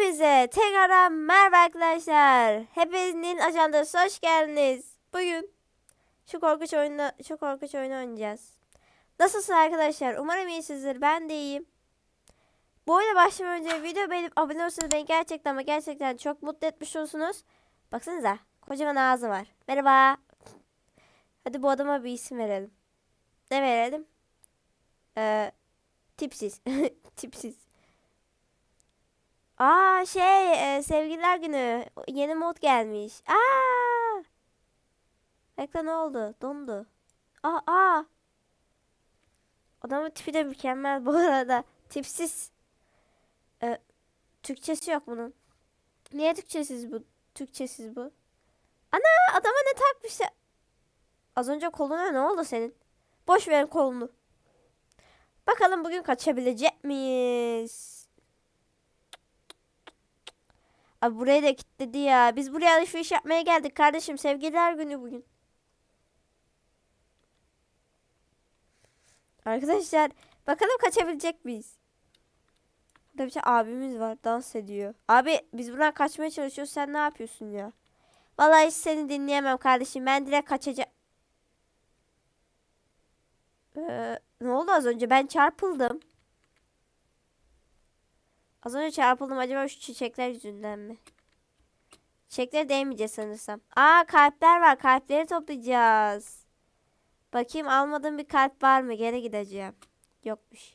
Hepinize tekrardan merhaba arkadaşlar. Hepinizin ajandası hoş geldiniz. Bugün şu korkunç oyunu şu korkunç oyunu oynayacağız. Nasılsınız arkadaşlar? Umarım iyisinizdir. Ben de iyiyim. Bu oyuna başlamadan önce video beğenip abone olursanız beni gerçekten ama gerçekten çok mutlu etmiş olursunuz. Baksanıza kocaman ağzı var. Merhaba. Hadi bu adama bir isim verelim. Ne verelim? Ee, tipsiz. tipsiz. Aa şey e, sevgililer günü yeni mod gelmiş. Aa! Ekran ne oldu? Dondu. Aa, aa. Adamın tipi de mükemmel bu arada. Tipsiz. Ee, Türkçesi yok bunun. Niye Türkçesiz bu? Türkçesiz bu. Ana adama ne takmış ya? Az önce koluna ne oldu senin? Boş ver kolunu. Bakalım bugün kaçabilecek miyiz? Abi burayı da kilitledi ya. Biz buraya alışveriş yapmaya geldik kardeşim. Sevgililer günü bugün. Arkadaşlar bakalım kaçabilecek miyiz? Burada bir tane abimiz var dans ediyor. Abi biz buradan kaçmaya çalışıyoruz. Sen ne yapıyorsun ya? Vallahi hiç seni dinleyemem kardeşim. Ben direkt kaçacağım. Ee, ne oldu az önce? Ben çarpıldım. Az önce çarpıldım. Acaba şu çiçekler yüzünden mi? Çiçeklere değmeyeceğiz sanırsam. Aa kalpler var. Kalpleri toplayacağız. Bakayım almadığım bir kalp var mı? Geri gideceğim. Yokmuş.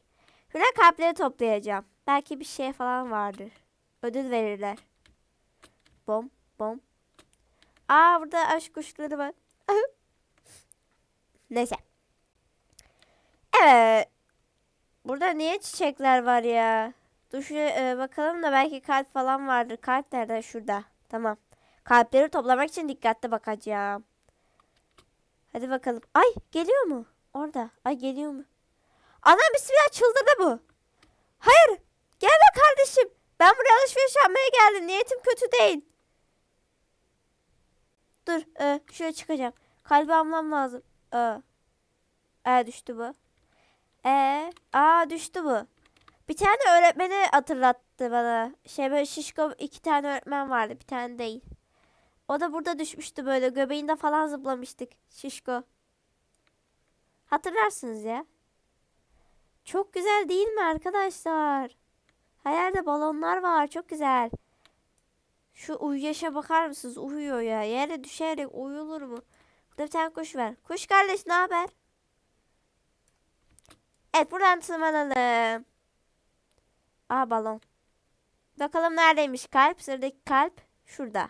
Şuradan kalpleri toplayacağım. Belki bir şey falan vardır. Ödül verirler. Bom bom. Aa burada aşk kuşları var. Neyse. Evet. Burada niye çiçekler var ya? Dur e, bakalım da belki kalp falan vardır. Kalp nerede? Şurada. Tamam. Kalpleri toplamak için dikkatli bakacağım. Hadi bakalım. Ay geliyor mu? Orada. Ay geliyor mu? Anam bismillah çıldırdı bu. Hayır. Gelme kardeşim. Ben buraya alışveriş yapmaya geldim. Niyetim kötü değil. Dur. E, şuraya çıkacağım. Kalbi almam lazım. E, e düştü bu. E, aa düştü bu. Bir tane öğretmeni hatırlattı bana. Şey böyle şişko iki tane öğretmen vardı. Bir tane değil. O da burada düşmüştü böyle. Göbeğinde falan zıplamıştık. Şişko. Hatırlarsınız ya. Çok güzel değil mi arkadaşlar? Her yerde balonlar var. Çok güzel. Şu uyuyuşa bakar mısınız? Uyuyor ya. Yere düşerek uyulur mu? Burada bir tane kuş var. Kuş kardeş ne haber? Evet buradan tırmanalım. Aa balon. Bakalım neredeymiş kalp? Sıradaki kalp şurada.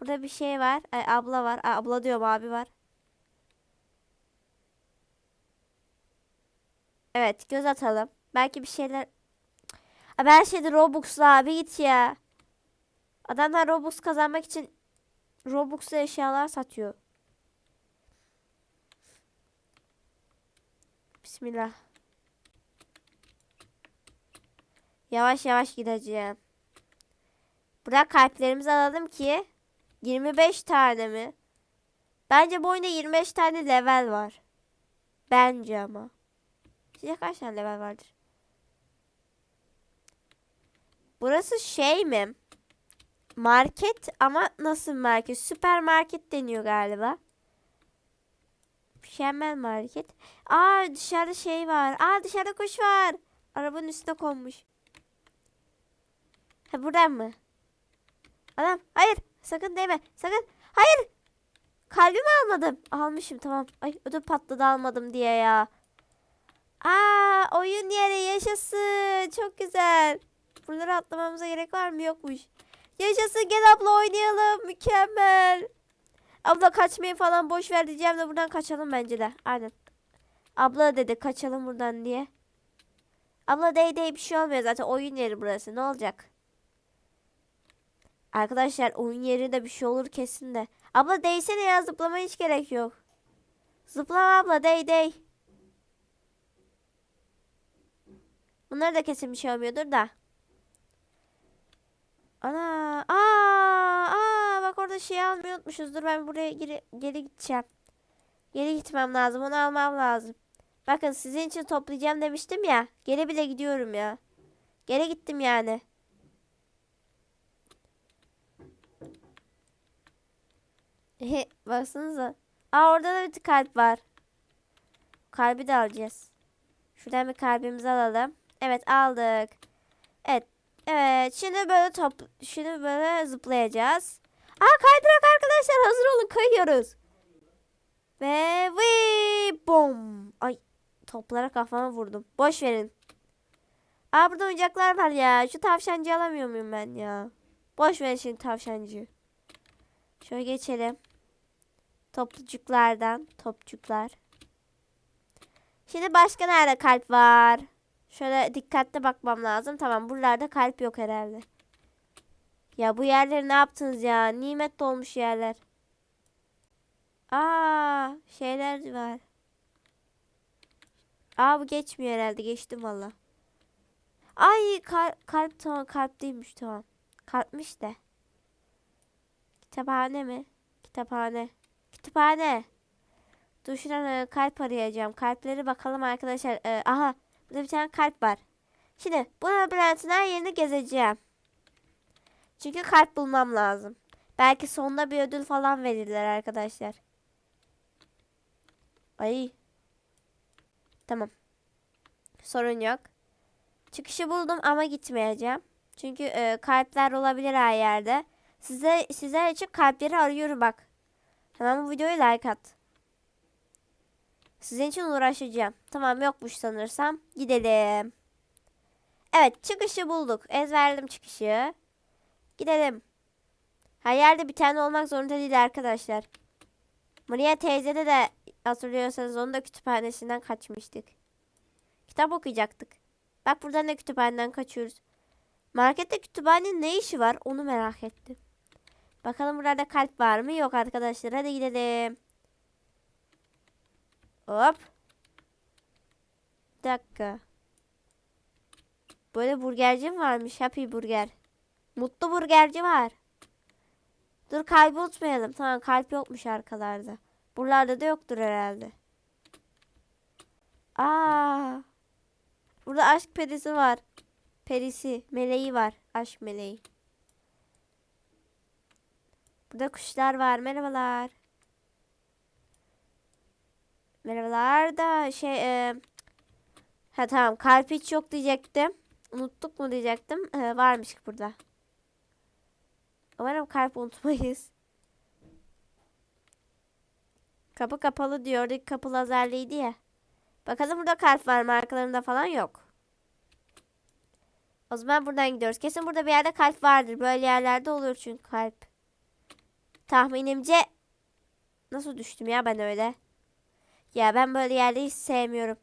Burada bir şey var. Ay, abla var. Ay, abla diyorum abi var. Evet göz atalım. Belki bir şeyler... Abi her şeyde Robux'la abi git ya. Adamlar Robux kazanmak için Robux'la eşyalar satıyor. Bismillah. Yavaş yavaş gideceğim. Bırak kalplerimizi alalım ki 25 tane mi? Bence bu oyunda 25 tane level var. Bence ama. Sizce kaç tane level vardır? Burası şey mi? Market ama nasıl market? Süpermarket deniyor galiba. Mükemmel market. Aa dışarıda şey var. Aa dışarıda kuş var. Arabanın üstüne konmuş. Ha buradan mı? Adam hayır sakın değme sakın hayır! Kalbimi almadım. Almışım tamam. Ay ödüm patladı almadım diye ya. Aa oyun yeri yaşasın. Çok güzel. Buraları atlamamıza gerek var mı? Yokmuş. Yaşasın gel abla oynayalım. Mükemmel. Abla kaçmayı falan boş ver diyeceğim de buradan kaçalım bence de. Aynen. Abla dedi kaçalım buradan diye. Abla dey dey bir şey olmuyor zaten. Oyun yeri burası. Ne olacak Arkadaşlar oyun yerinde bir şey olur kesin de. Abla değsene ya zıplama hiç gerek yok. Zıplama abla dey dey. Bunlar da kesin bir şey olmuyordur da. Ana aa aa bak orada şey almayı unutmuşuz. Dur ben buraya geri, geri gideceğim. Geri gitmem lazım. Onu almam lazım. Bakın sizin için toplayacağım demiştim ya. Geri bile gidiyorum ya. Geri gittim yani. Baksanıza. Aa orada da bir kalp var. Kalbi de alacağız. Şuradan bir kalbimizi alalım. Evet aldık. Evet. Evet. Şimdi böyle top şimdi böyle zıplayacağız. Aa kaydırak arkadaşlar hazır olun kayıyoruz. Ve vi bom. Ay toplara kafama vurdum. Boş verin. Aa burada oyuncaklar var ya. Şu tavşancı alamıyor muyum ben ya? Boş verin şimdi tavşancı. Şöyle geçelim. Toplucuklardan. Topçuklar. Şimdi başka nerede kalp var? Şöyle dikkatli bakmam lazım. Tamam buralarda kalp yok herhalde. Ya bu yerleri ne yaptınız ya? Nimet dolmuş yerler. Aa şeyler var. Aa bu geçmiyor herhalde. Geçtim valla. Ay kal- kalp tamam kalp değilmiş tamam. Kalpmiş de. Kütüphane mi? Kütüphane. Kütüphane. Dur şuradan e, kalp arayacağım. Kalpleri bakalım arkadaşlar. E, aha burada bir tane kalp var. Şimdi bu labirentin her yerini gezeceğim. Çünkü kalp bulmam lazım. Belki sonunda bir ödül falan verirler arkadaşlar. Ay. Tamam. Sorun yok. Çıkışı buldum ama gitmeyeceğim. Çünkü e, kalpler olabilir her yerde. Size sizler için kalpleri arıyorum bak. Hemen bu videoyu like at. Sizin için uğraşacağım. Tamam yokmuş sanırsam. Gidelim. Evet çıkışı bulduk. Ezberledim çıkışı. Gidelim. Her yerde bir tane olmak zorunda değil arkadaşlar. Maria teyzede de hatırlıyorsanız onun da kütüphanesinden kaçmıştık. Kitap okuyacaktık. Bak buradan da kütüphaneden kaçıyoruz. Markette kütüphanenin ne işi var onu merak ettim. Bakalım burada kalp var mı? Yok arkadaşlar. Hadi gidelim. Hop. Bir dakika. Böyle burgerci mi varmış? Happy Burger. Mutlu burgerci var. Dur kalbi unutmayalım. Tamam kalp yokmuş arkalarda. Buralarda da yoktur herhalde. Aa. Burada aşk perisi var. Perisi, meleği var. Aşk meleği. Burada kuşlar var. Merhabalar. Merhabalar da şey e, ha tamam kalp hiç yok diyecektim. Unuttuk mu diyecektim. E, varmış burada. Umarım kalp unutmayız. Kapı kapalı diyorduk. Kapı lazerliydi ya. Bakalım burada kalp var mı? Arkalarında falan yok. O zaman buradan gidiyoruz. Kesin burada bir yerde kalp vardır. Böyle yerlerde olur çünkü kalp. Tahminimce nasıl düştüm ya ben öyle? Ya ben böyle yerde hiç sevmiyorum.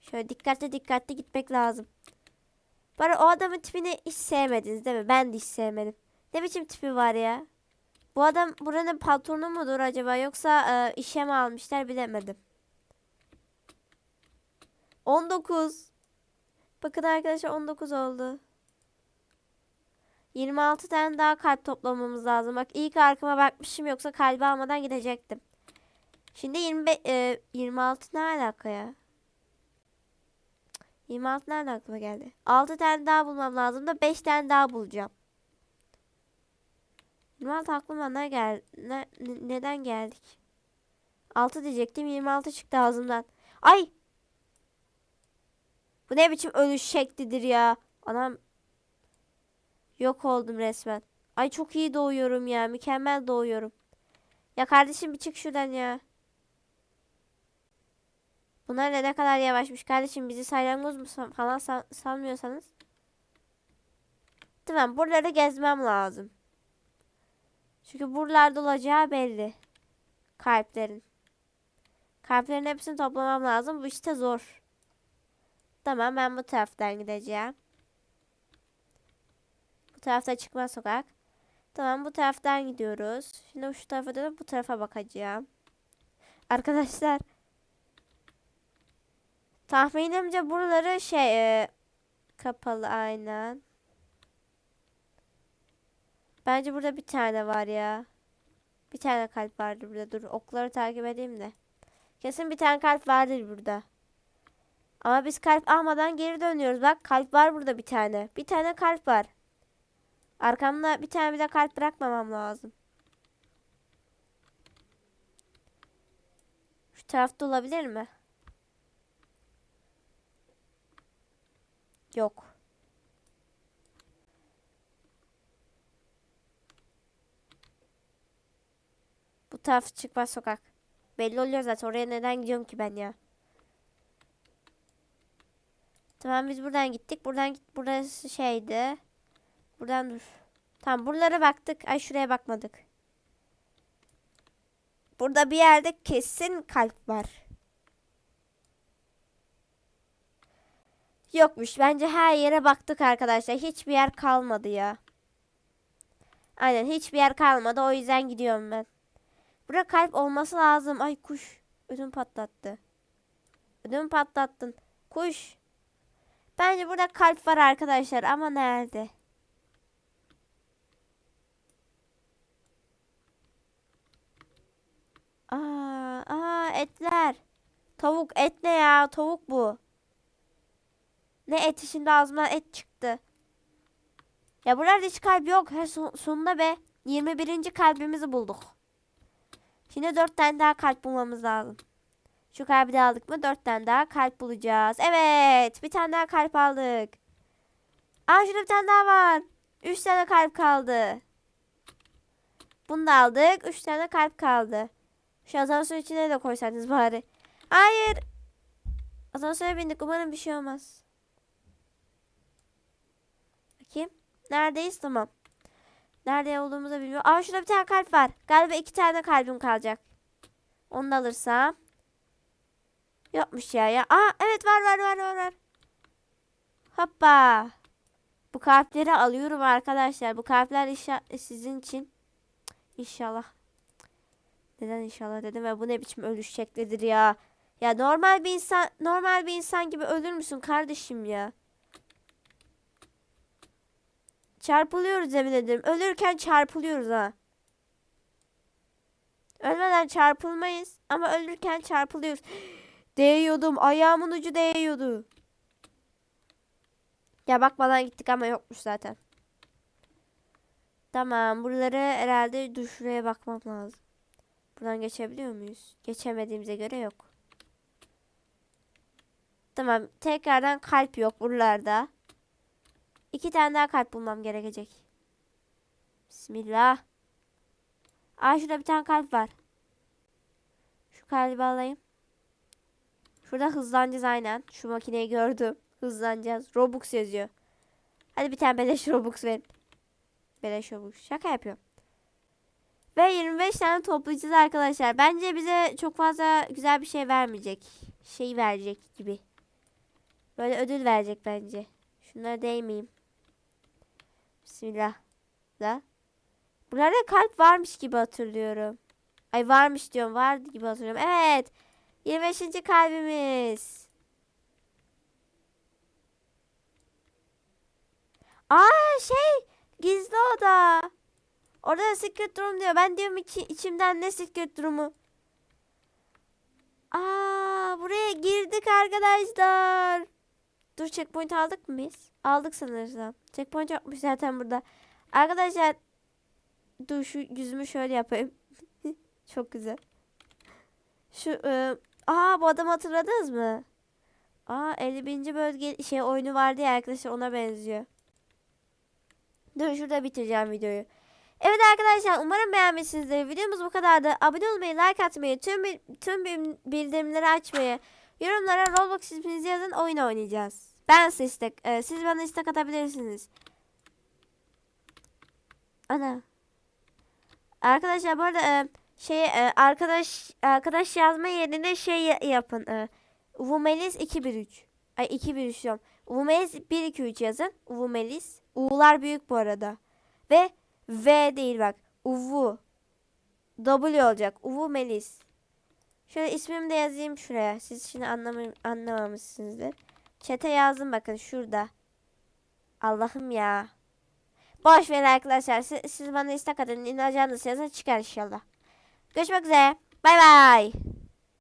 Şöyle dikkatli dikkatli gitmek lazım. Bana o adamın tipini hiç sevmediniz değil mi? Ben de hiç sevmedim. Ne biçim tipi var ya? Bu adam buranın patronu mudur acaba yoksa e, işe mi almışlar bilemedim. 19. Bakın arkadaşlar 19 oldu. 26 tane daha kalp toplamamız lazım. Bak ilk arkama bakmışım yoksa kalbi almadan gidecektim. Şimdi 25 e, 26 ne alaka ya? 26 nereden aklıma geldi? 6 tane daha bulmam lazım da 5 tane daha bulacağım. 26 aklıma ne? Ne, ne- neden geldik? 6 diyecektim 26 çıktı ağzımdan. Ay! Bu ne biçim ölüş şeklidir ya? Anam yok oldum resmen. Ay çok iyi doğuyorum ya. Mükemmel doğuyorum. Ya kardeşim bir çık şuradan ya. Bunlar ne kadar yavaşmış kardeşim bizi salyangoz mu san- falan san- sanmıyorsanız. Tamam buraları gezmem lazım. Çünkü buralarda olacağı belli. Kalplerin. Kalplerin hepsini toplamam lazım. Bu işte zor. Tamam ben bu taraftan gideceğim. Tarafta çıkma sokak. Tamam bu taraftan gidiyoruz. Şimdi şu tarafa dönüp bu tarafa bakacağım. Arkadaşlar Tahminimce buraları şey e, kapalı aynen. Bence burada bir tane var ya. Bir tane kalp vardır burada. Dur okları takip edeyim de. Kesin bir tane kalp vardır burada. Ama biz kalp almadan geri dönüyoruz. Bak kalp var burada bir tane. Bir tane kalp var. Arkamda bir tane bir de kalp bırakmamam lazım. Şu tarafta olabilir mi? Yok. Bu taraf çıkmaz sokak. Belli oluyor zaten. Oraya neden gidiyorum ki ben ya? Tamam biz buradan gittik. Buradan git. Burası şeydi. Buradan dur. Tamam buralara baktık. Ay şuraya bakmadık. Burada bir yerde kesin kalp var. Yokmuş. Bence her yere baktık arkadaşlar. Hiçbir yer kalmadı ya. Aynen hiçbir yer kalmadı. O yüzden gidiyorum ben. Burada kalp olması lazım. Ay kuş. Ödüm patlattı. Ödüm patlattın. Kuş. Bence burada kalp var arkadaşlar ama nerede? Aa, aa etler. Tavuk et ne ya? Tavuk bu. Ne eti şimdi ağzımdan et çıktı. Ya burada hiç kalp yok. Her son- sonunda be 21. kalbimizi bulduk. Şimdi 4 tane daha kalp bulmamız lazım. Şu kalbi de aldık mı 4 tane daha kalp bulacağız. Evet bir tane daha kalp aldık. Aa şurada bir tane daha var. 3 tane kalp kaldı. Bunu da aldık. 3 tane kalp kaldı. Şu asansör içine de koysaydınız bari. Hayır. Asansöre bindik. Umarım bir şey olmaz. Bakayım. Neredeyiz? Tamam. Nerede olduğumuzu bilmiyorum. Aa şurada bir tane kalp var. Galiba iki tane kalbim kalacak. Onu da alırsam. Yokmuş ya ya. Aa evet var var var var var. Hoppa. Bu kalpleri alıyorum arkadaşlar. Bu kalpler sizin için. İnşallah. Neden inşallah dedim ve bu ne biçim ölüş şeklidir ya. Ya normal bir insan normal bir insan gibi ölür müsün kardeşim ya? Çarpılıyoruz yemin ederim. Ölürken çarpılıyoruz ha. Ölmeden çarpılmayız ama ölürken çarpılıyoruz. Değiyordum. Ayağımın ucu değiyordu. Ya bakmadan gittik ama yokmuş zaten. Tamam. Buraları herhalde dur şuraya bakmam lazım. Buradan geçebiliyor muyuz? Geçemediğimize göre yok. Tamam. Tekrardan kalp yok buralarda. İki tane daha kalp bulmam gerekecek. Bismillah. Aa şurada bir tane kalp var. Şu kalbi alayım. Şurada hızlanacağız aynen. Şu makineyi gördüm. Hızlanacağız. Robux yazıyor. Hadi bir tane beleş Robux verin. Beleş Robux. Şaka yapıyorum. Ve 25 tane toplayacağız arkadaşlar. Bence bize çok fazla güzel bir şey vermeyecek. Şey verecek gibi. Böyle ödül verecek bence. Şunlara değmeyeyim. Bismillah. Da. Burada kalp varmış gibi hatırlıyorum. Ay varmış diyorum. Vardı gibi hatırlıyorum. Evet. 25. kalbimiz. Aa şey. Gizli oda. Orada da secret room diyor. Ben diyorum içi, içimden ne secret room'u. Aa buraya girdik arkadaşlar. Dur checkpoint aldık mı biz? Aldık sanırsam. Checkpoint yokmuş zaten burada. Arkadaşlar dur şu yüzümü şöyle yapayım. Çok güzel. Şu e, aa bu adamı hatırladınız mı? Aa 50. bölge şey oyunu vardı ya arkadaşlar ona benziyor. Dur şurada bitireceğim videoyu. Evet arkadaşlar umarım beğenmişsinizdir. Videomuz bu kadardı. Abone olmayı, like atmayı, tüm tüm bil- bildirimleri açmayı, yorumlara Roblox isminizi yazın oyun oynayacağız. Ben size istek, e, siz bana istek atabilirsiniz. Ana. Arkadaşlar bu arada e, şey e, arkadaş arkadaş yazma yerine şey ya- yapın. E, Uvumelis 213. Ay 213 diyorum. Uvumelis 123 yazın. Uvumelis. U'lar büyük bu arada. Ve V değil bak. Uvu. W olacak. Uvu Melis. Şöyle ismimi de yazayım şuraya. Siz şimdi anlamı anlamamışsınızdır. Çete yazdım bakın şurada. Allah'ım ya. Boş verin arkadaşlar. Siz, siz bana istek atın. İnanacağınız yazın çıkar inşallah. Görüşmek üzere. Bay bay.